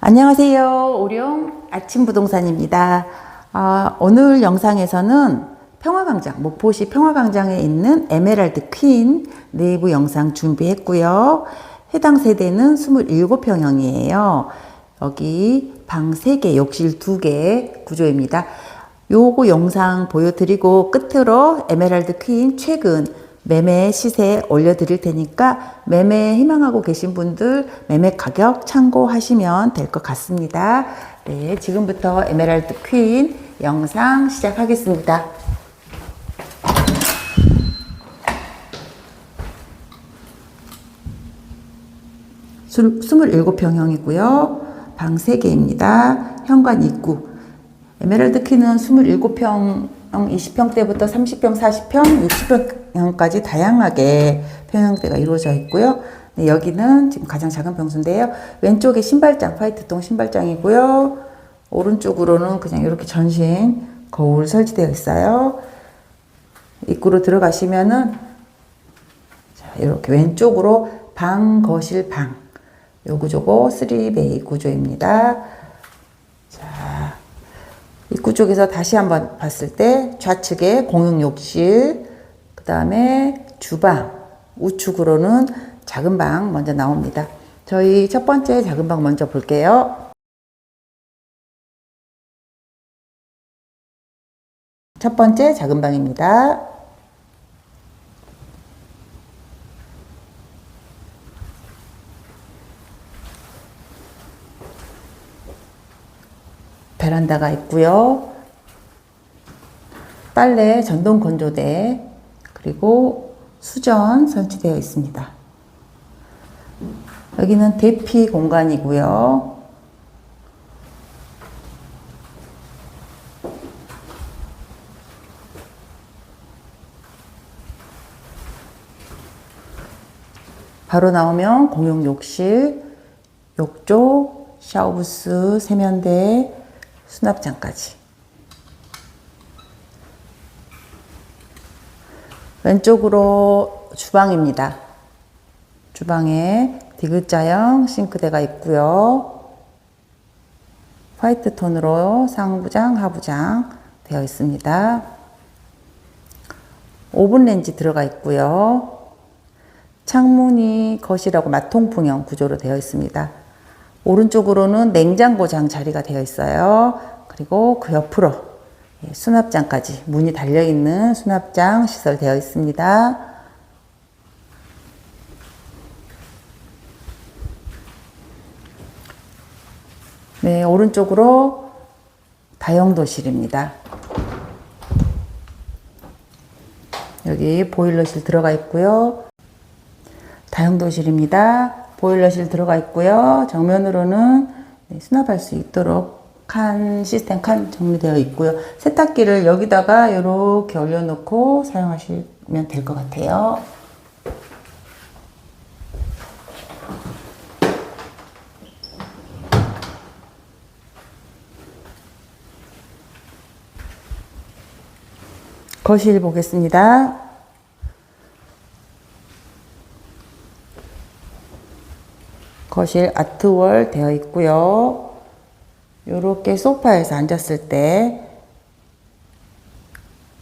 안녕하세요. 오룡 아침 부동산입니다. 아, 오늘 영상에서는 평화광장, 목포시 평화광장에 있는 에메랄드 퀸 내부 영상 준비했고요. 해당 세대는 27평형이에요. 여기 방 3개, 욕실 2개 구조입니다. 요거 영상 보여드리고 끝으로 에메랄드 퀸 최근 매매 시세 올려드릴 테니까 매매 희망하고 계신 분들 매매 가격 참고하시면 될 것 같습니다. 네, 지금부터 에메랄드 퀸 영상 시작하겠습니다. 술- 27평형이고요. 방 3개입니다. 현관 입구. 에메랄드 키는 27평, 20평대부터 30평, 40평, 60평까지 다양하게 평형대가 이루어져 있고요. 네, 여기는 지금 가장 작은 평수인데요. 왼쪽에 신발장, 화이트통 신발장이고요. 오른쪽으로는 그냥 이렇게 전신 거울 설치되어 있어요. 입구로 들어가시면은 자, 이렇게 왼쪽으로 방, 거실, 방. 요 구조고 3베이 구조입니다. 자, 입구 쪽에서 다시 한번 봤을 때 좌측에 공용 욕실, 그 다음에 주방, 우측으로는 작은 방 먼저 나옵니다. 저희 첫 번째 작은 방 먼저 볼게요. 첫 번째 작은 방입니다. 베란다가 있고요. 빨래 전동 건조대 그리고 수전 설치되어 있습니다. 여기는 대피 공간이고요. 바로 나오면 공용 욕실, 욕조, 샤워부스, 세면대, 수납장까지. 왼쪽으로 주방입니다. 주방에 디귿자형 싱크대가 있고요. 화이트 톤으로 상부장, 하부장 되어 있습니다. 오븐 렌지 들어가 있고요. 창문이 거실하고 마통풍형 구조로 되어 있습니다. 오른쪽으로는 냉장고장 자리가 되어 있어요. 그리고 그 옆으로 예, 수납장까지 문이 달려 있는 수납장 시설되어 있습니다. 네, 오른쪽으로 다용도실입니다. 여기 보일러실 들어가 있고요. 다용도실입니다. 보일러실 들어가 있고요. 정면으로는 네, 수납할 수 있도록 칸 시스템 칸 정리되어 있고요. 세탁기를 여기다가 이렇게 올려놓고 사용하시면 될 것 같아요. 거실 보겠습니다. 거실 아트월 되어 있고요. 이렇게 소파에서 앉았을 때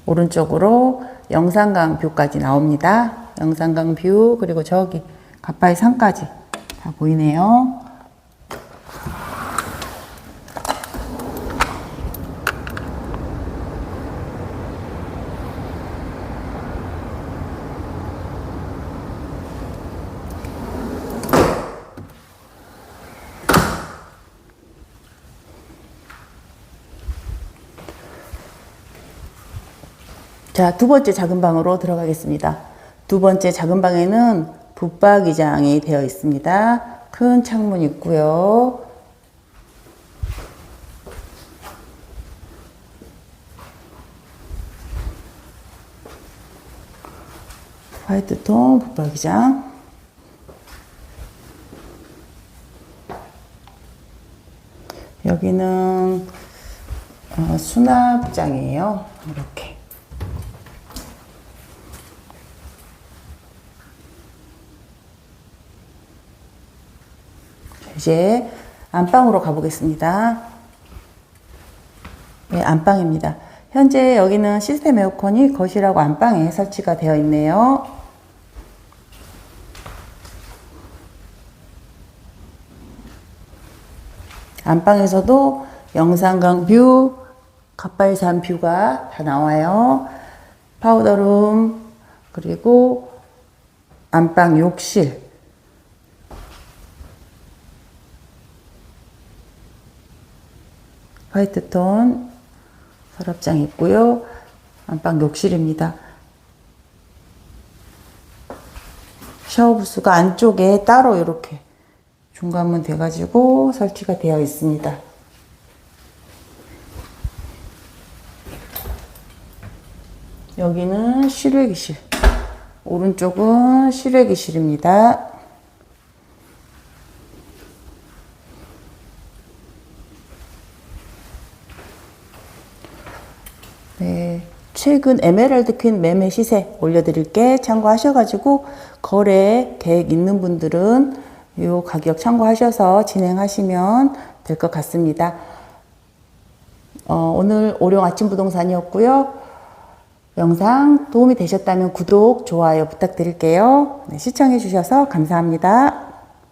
오른쪽으로 영산강 뷰까지 나옵니다. 영산강 뷰 그리고 저기 가파이 산까지 다 보이네요. 자, 두 번째 작은 방으로 들어가겠습니다. 두 번째 작은 방에는 붙박이장이 되어 있습니다. 큰 창문 있고요. 화이트톤 붙박이장. 여기는 어, 수납장이에요. 이렇게. 이제 안방으로 가보겠습니다. 네, 안방입니다. 현재 여기는 시스템 에어컨이 거실하고 안방에 설치가 되어 있네요. 안방에서도 영산강 뷰, 갑발산 뷰가 다 나와요. 파우더룸, 그리고 안방 욕실. 화이트 톤 서랍장 있고요. 안방 욕실입니다. 샤워 부스가 안쪽에 따로 이렇게 중간문 돼가지고 설치가 되어 있습니다. 여기는 실외기실. 오른쪽은 실외기실입니다. 네. 최근 에메랄드 퀸 매매 시세 올려드릴게 참고하셔가지고 거래 계획 있는 분들은 이 가격 참고하셔서 진행하시면 될 것 같습니다. 어, 오늘 오룡 아침 부동산이었고요. 영상 도움이 되셨다면 구독, 좋아요 부탁드릴게요. 네, 시청해 주셔서 감사합니다.